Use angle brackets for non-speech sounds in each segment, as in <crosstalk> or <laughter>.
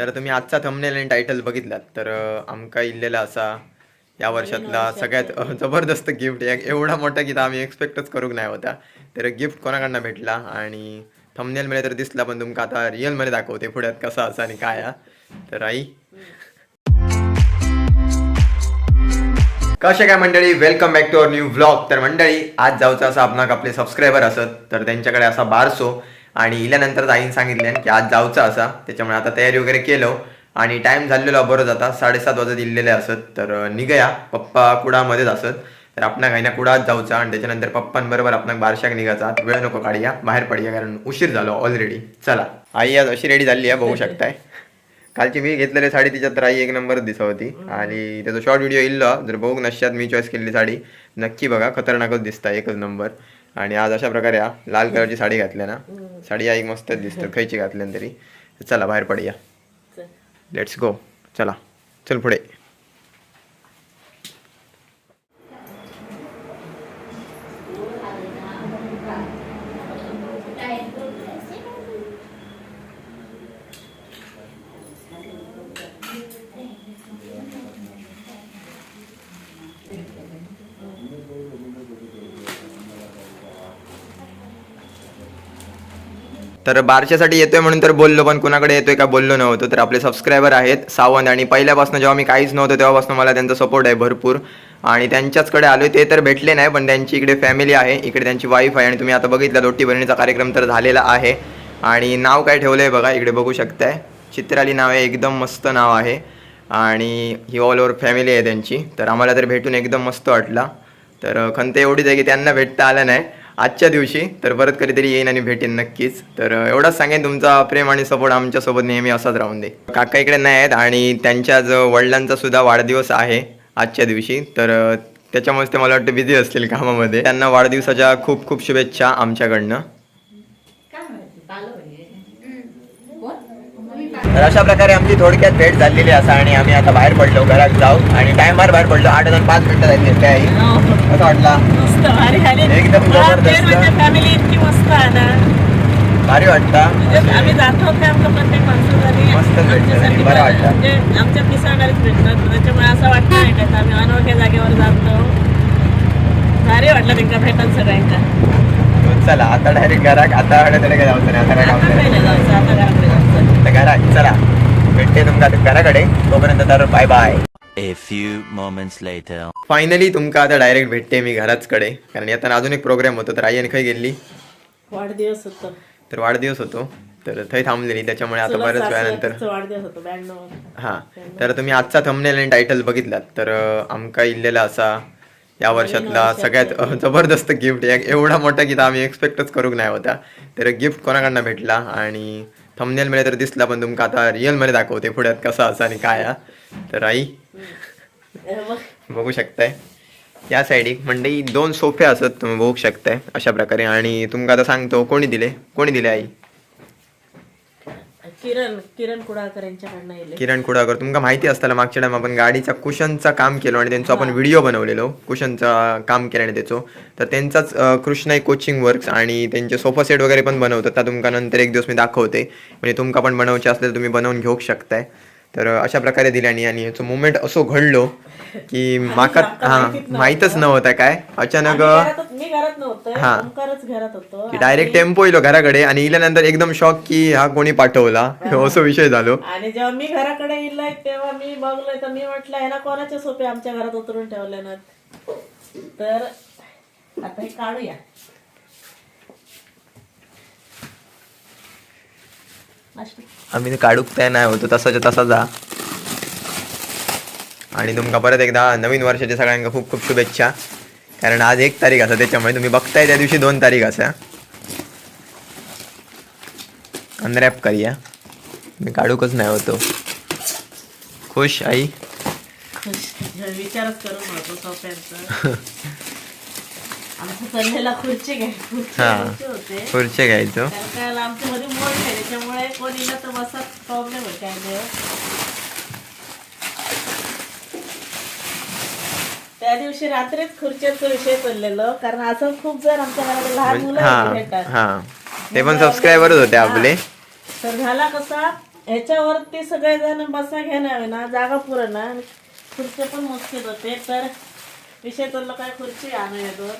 तर तुम्ही आजचा थंबनेल आणि टायटल बघितलात तर आमका इल्लेला असा या वर्षातला सगळ्यात जबरदस्त गिफ्ट एवढा मोठा की आम्ही एक्सपेक्टच करूक नाही होता. तर गिफ्ट कोणाकडनं भेटला? आणि थंबनेल मध्ये तर दिसला पण तुमका आता रिअलमध्ये दाखवते पुढ्यात कसा असा आणि काय हा. तर आई. कसे काय मंडळी? Welcome back to our new vlog तर मंडळी आज जाऊचं असं आपणाक आपले सबस्क्रायबर असत तर त्यांच्याकडे असा बारसो. आणि इल्यानंतर आईन सांगितले की आज जाऊचा असा. त्याच्यामुळे आता तयारी वगैरे केलो. आणि टाइम झालेला बरोच जाता साडेसात वाजत इल्लेले असत. तर निघया. पप्पा कुडामध्येच असत. तर आपणा घाईना कुडात जाऊचा. आणि त्याच्यानंतर पप्पांबरोबर आपण बारशाक निघायचा. वेळ नको काढूया. बाहेर पडूया कारण उशीर झालो ऑलरेडी चला. आई आज अशी रेडी झाली आहे बघू शकताय. कालची मी घेतलेली साडी तिच्यात तर आई एक नंबर दिसत होती आणि त्याचा शॉर्ट व्हिडिओ इल्लो. जर बघू नश्यात मी चॉईस केलेली साडी. नक्की बघा. खतरनाकच दिसता एकच नंबर आणि आज अशा प्रकारे हा लाल कलरची साडी घातल्या ना. साडी आई मस्तच दिसतं खयची घातल्यान तरी. चला बाहेर पडूया. लेट्स गो चला. चल पुढे. तर बारशासाठी येतोय म्हणून तर बोललो पण कुणाकडे येतोय का बोललो नव्हतं. तर आपले सबस्क्रायबर आहेत सावंत आणि पहिल्यापासून जेव्हा मी काहीच नव्हतं तेव्हापासून मला त्यांचा सपोर्ट आहे भरपूर. आणि त्यांच्याचकडे आलो ते तर भेटले नाही पण त्यांची इकडे फॅमिली आहे इकडे त्यांची वाईफ आहे आणि तुम्ही आता बघितलं दोटी बहिणीचा कार्यक्रम तर झालेला आहे. आणि नाव काय ठेवलं आहे बघा इकडे बघू शकताय. चित्राली नाव आहे एकदम मस्त नाव आहे. आणि ही ऑल ओव्हर फॅमिली आहे त्यांची. तर आम्हाला तर भेटून एकदम मस्त वाटला. तर खंत एवढीच आहे की त्यांना भेटता आलं नाही. आजच्या दिवशी तर परत कधीतरी येईन आणि भेटेन नक्कीच. तर एवढंच सांगेन तुमचा प्रेम आणि सपोर्ट आमच्यासोबत नेहमी असाच राहून दे. काका इकडे नाही आहेत आणि त्यांच्या जो वडिलांचा सुद्धा वाढदिवस आहे आजच्या दिवशी. तर त्याच्यामुळेच ते मला वाटतं बिझी असतील कामामध्ये. त्यांना वाढदिवसाच्या खूप खूप शुभेच्छा आमच्याकडनं. तर अशा प्रकारे आमची थोडक्यात भेट झालेली असा आणि आम्ही आता बाहेर पडलो घरात जाऊ आणि टायमार बाहेर पडलो. आठ हजार पाच मिनिटं झाली आई कसं वाटला? मस्त भारी झाली एकदम जबरदस्त. फॅमिली इतकी मस्त आहे ना. भारी वाटता. म्हणजे आम्ही जातो ते आमचं प्रत्येक माणसं भेटलं बरं वाटलं. म्हणजे आमच्या पिसाळणारीच भेटतात. त्याच्यामुळे असं वाटतं नाही का आम्ही अनोळख्या जागेवर जातो. भारी वाटलं त्यांना भेटत सगळ्यांका चला आता डायरेक्ट घरात आता तरी काय नाही आता काय आता जाऊचं काही नाही नाही जायचं आता घराकडे जायचं तर घरात चला. भेटते तुमका घराकडे. तोपर्यंत तर bye bye A few moments later. Finally तुमका आता डायरेक्ट भेटते मी घराचकडे. कारण येताना अजून एक प्रोग्राम होतो तर आई आणि खय गेली? वाढदिवस होतो. तर वाढदिवस होतो. तर थंय थांबलेली त्याच्यामुळे आता बऱ्याच वेळानंतर तिचा वाढदिवस होतो ब्याण्णव. हा. तर तुम्ही आजचा थंबनेल आणि टायटल बघितलात तर अं, आमका इल्लेला असा या वर्षातला सगळ्यात अं, जबरदस्त गिफ्ट एवढा मोठा की तो आम्ही एक्सपेक्टच करूक नाही होता. तर गिफ्ट कोणाकडनं भेटला? आणि थंबनेल मध्ये तर दिसला पण तुमका आता रिअलमध्ये दाखवते पुढ्यात कसा असा आणि काय हा. तर आई? बघू शकताय. या साईडीक मंडई दोन सोफे असत तुम्ही बघू शकताय अशा प्रकारे. आणि तुमका आता सांगतो कोणी दिले? कोणी दिले आई? किरण किरण कुडाळकर यांच्याकडनं किरण कुडाकर तुमका माहिती असताना मागच्या टाइम आपण गाडीचा कुशनचा काम केलो आणि त्यांचा आपण व्हिडिओ बनवलेलो कुशनचा काम केल्याने त्याचो. तर त्यांचाच कृष्णाई कोचिंग वर्क्स आणि त्यांचे सोफा सेट वगैरे पण बनवतात. त्या तुमका नंतर एक दिवस मी दाखवते. म्हणजे तुमका पण बनवायचे असले तर तुम्ही बनवून घेऊ शकताय. तर अशा प्रकारे दिल्याने आणि ह्याचं मुवमेंट असो घडलो की <laughs> माका हा माहीतच नव्हतं. काय? अचानक हा. की डायरेक्ट टेम्पो येलो घराकडे आणि इल्यानंतर एकदम शॉक की हा कोणी पाठवला? <laughs> असं विषय झालो. आणि जेव्हा मी घराकडे येलोय तेव्हा मी बघलोय तर मी म्हटलं ह्याला कोणाचे सोपे आमच्या घरात उतरून ठेवले ना तर आता हे काढूया. आम्ही काढूक तयार नाही होतो तसाच्या तसा जा. आणि तुमका परत एकदा नवीन वर्षाच्या सगळ्यांका खूप खूप शुभेच्छा. कारण आज एक तारीख असा त्याच्यामुळे तुम्ही बघताय त्या दिवशी दोन तारीख असा. अनरॅप करूया. मी काढूकच नाही होतो. खुश आई? खुश. विचारच करून <laughs> आमचं चाललेला खुर्ची. घ्यायचे होते. खुर्चे घ्यायचो. कारण आमच्या मध्ये मोड आहे त्याच्यामुळे कोण इला तर बसत प्रॉब्लेम आहे काय देव त्या दिवशी रात्रीच खुर्च्यांचा विषय चाललेलो कारण असं खूप जण आमच्या घरात लहान मुलं हा भेटतात ते पण सबस्क्रायबरच होते आपले. तर झाला कसा ह्याच्यावरती सगळेजण बसा घेणार ना जागा पुरण ना खुर्च्या पण मस्तीत होते तर विषय चाललो काय खुर्ची आणूया दोन.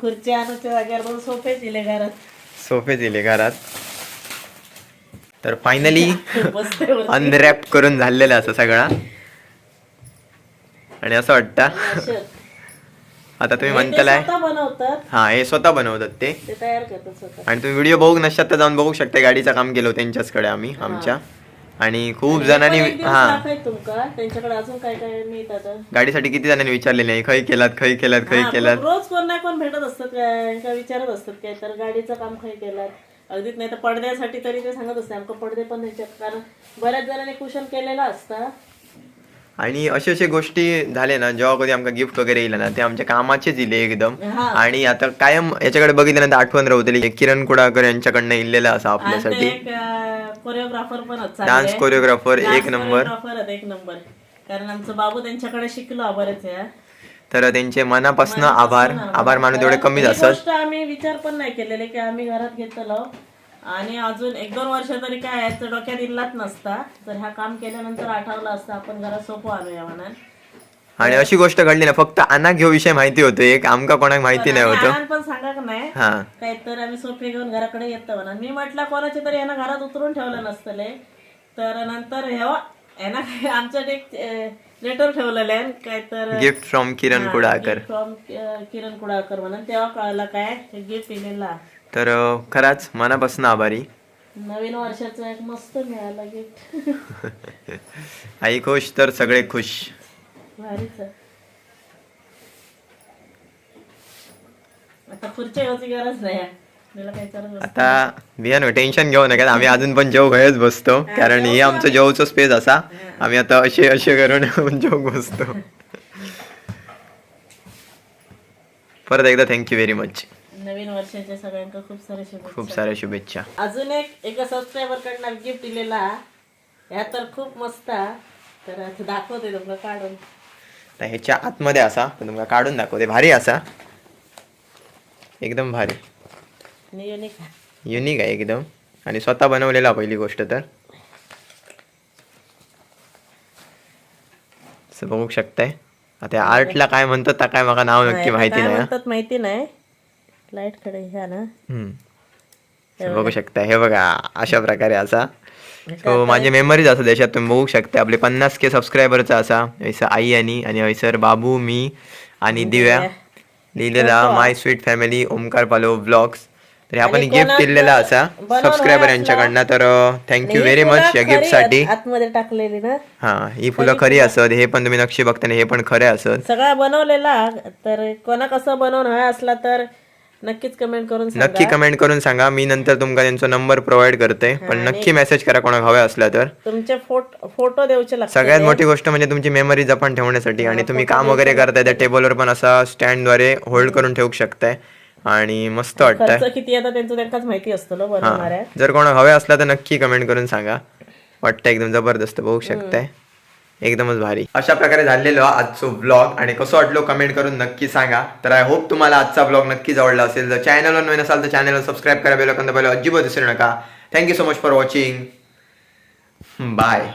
खुर्ची आणूच्या जागेवर दोन सोफे दिले घरात. सोफे दिले घरात. तर फायनली. <laughs> अनरॅप करून झालेला असं सगळा. आणि असं वाटतं. आता तुम्ही बनवतात. हा हे स्वतः बनवतात ते. आणि तुम्ही व्हिडिओ बघू नसतात तर जाऊन बघू शकता गाडीचं काम केलं त्यांच्याचकडे आम्ही आमच्या. आणि खूप जणांनी हा. त्यांच्याकडे अजून काय काय मिळतात? गाडीसाठी किती जणांनी विचारले नाही खय केलात खय केलात हा, केलात? रोज कोण ना कोण भेटत असतात काय काय विचारत असतात काय तर गाडीचं काम काही केलं अगदीच नाही तर पडद्यासाठी तरी ते सांगत असते आमचं पडदे पण ह्याच्यात कारण बऱ्याच जणांनी कुशन केलेलं असतं. आणि अशा अशा गोष्टी झाले ना जेव्हा कधी आमका गिफ्ट वगैरे येईल ना ते आमच्या कामाचेच दिले एकदम. आणि आता कायम याच्याकडे बघितल्यानंतर आठवण राहतली किरण कुडाकर यांच्याकडनं इल्लेला असा आपल्यासाठी. कोरिओग्राफर पण. डान्स कोरिओग्राफर एक नंबर एक नंबर कारण आमचं बाबू त्यांच्याकडे शिकलो बरेच वेळा. तर त्यांचे मनापासून आभार. आभार. मानून तेवढे कमीच ही असत आम्ही विचार पण नाही केलेले की आम्ही घरात घेतलो. आणि अजून एक दोन वर्ष तरी काय याचं डोक्यात इल्लाच नसता. तर ह्या काम केल्यानंतर आठवलं असतं आपण घरात सोपं आणूया म्हणून आणि अशी गोष्ट घडली ना फक्त अना घेऊ विषय माहिती होतो. एक आमका कोणाक माहिती नाही होतं. पण सांगा का नाही. हा. काय तर आम्ही सोफे घेऊन घराकडे येतो म्हणा मी म्हटलं कोणाच्या तरी यांना घरात उतरून ठेवलं नसतले. तर नंतर हेवा यांना <laughs> काय एक लेटर ठेवलेलं आहे. काय तर gift from Kiran Kudakar from Kiran Kudakar म्हणून. तेव्हा कळलं काय गिफ्ट दिलेला. तर खराच मनापासून आभारी. नवीन वर्षाचं एक मस्त मिळालं गिफ्ट <laughs> आई खुश तर सगळे खुश. भारीच. आता खुर्च्या घ्यायची गरज नाही आहे. मला काय करत बसतो. आता बियानो टेन्शन घेऊ नका. आम्ही अजून पण जेव घयच बसतो. कारण हे आमचं जेवचं स्पेस असा. आम्ही आता असे असे करून <laughs> जेव बसतो. परत एकदा थँक्यू व्हेरी मच नवीन वर्षाच्या सगळ्यांका खूप सारे शुभेच्छा. खूप साऱ्या शुभेच्छा. अजून एक एका सबस्क्रायबर कडनं गिफ्ट दिलेला. ह्या तर खूप मस्त. तर दाखवते तुमका काढून. तर ह्याच्या आतमध्ये असा तर तुम्हाला काढून दाखवते. भारी असा. एकदम भारी. युनिक आहे. एकदम. आणि स्वतः बनवलेला पहिली गोष्ट तर. बघू शकताय. आता आर्टला काय म्हणतात त्या काय मला नाव नक्की माहिती नाही माहिती नाही. लाइटकडे ह्या ना. बघू शकता हे बघा अशा प्रकारे असा. तो माझे मेमरीज असं देशात तुम्ही बघू शकता. आपले पन्नास के सबस्क्रायबरचा असा हैसर आई आणि आणि हैसर बाबू मी आणि दिव्या. लिहिलेला माय स्वीट फॅमिली ओमकार पालो ब्लॉग्स तर आपण गिफ्ट दिलेला असा सबस्क्रायबर यांच्याकडनं तर थँक्यू व्हेरी मच या गिफ्टसाठी. आतमध्ये टाकलेली ना? हा ही फुलं खरी असत. हे पण तुम्ही नक्षी बघताना हे पण खरे असत. सगळा बनवलेला. तर कोणा कसं बनवून असला तर नक्कीच कमेंट करून सांगा. नक्की कमेंट करून सांगा. मी नंतर तुमका त्यांचा नंबर प्रोव्हाइड करते. पण नक्की मेसेज करा कोणाक हवे असला तर. तुमचे फोटो फोटो देऊचे लागतात सगळ्यात मोठी गोष्ट म्हणजे तुमची मेमरी जपून ठेवण्यासाठी. आणि तुम्ही काम वगैरे करताय त्या टेबलवर पण असा स्टँडद्वारे होल्ड करून ठेवू शकताय. आणि मस्त वाटतंय. खर्च किती येतो त्यांचं त्यांनाच माहिती असतं ना बनवणाऱ्या जर कोणाक हवे असला तर नक्की कमेंट करून सांगा. वाटतं एकदम जबरदस्त बघू शकताय. एकदमच भारी. अशा प्रकारे झालेलो आजचो ब्लॉग आणि कसं वाटलो कमेंट करून नक्की सांगा. तर आय होप तुम्हाला आजचा ब्लॉग नक्कीच आवडला असेल. जर चॅनलवर नवीन असाल तर चॅनलला सबस्क्राईब करा बेल अजिबात विसरू नका. Thank you so much for watching bye